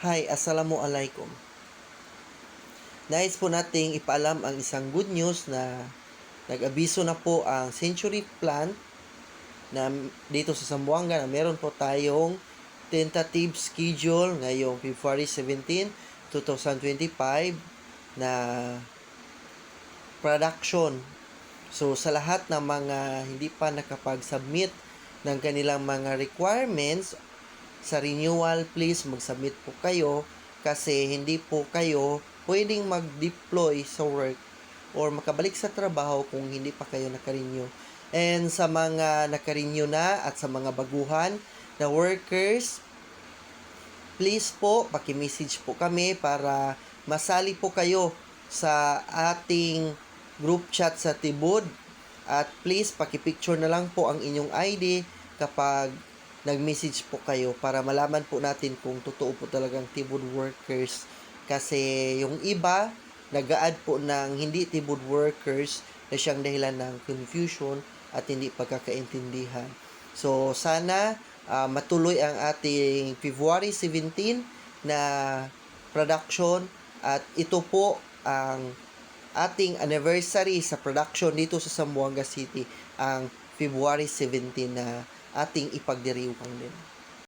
Hi, Assalamualaikum. Nais po nating ipaalam ang isang good news na nag-abiso na po ang Century Plant na dito sa Zamboanga na meron po tayong tentative schedule ngayong February 17, 2025 na production. So sa lahat ng mga hindi pa nakapag-submit ng kanilang mga requirements sa renewal, please mag-submit po kayo kasi hindi po kayo pwedeng mag-deploy sa work or makabalik sa trabaho kung hindi pa kayo nakarenew. And sa mga nakarenew na at sa mga baguhan na workers, please po, paki-message po kami para masali po kayo sa ating group chat sa Tibod. At please, paki-picture na lang po ang inyong ID kapag nag-message po kayo para malaman po natin kung totoo po talagang Tibod workers. Kasi yung iba, nag-add po ng hindi Tibod workers na siyang dahilan ng confusion at hindi pagkakaintindihan. So, sana ah, matuloy ang ating February 17 na production at ito po ang ating anniversary sa production dito sa Zamboanga City ang February 17 na ating ipagdiriwang din.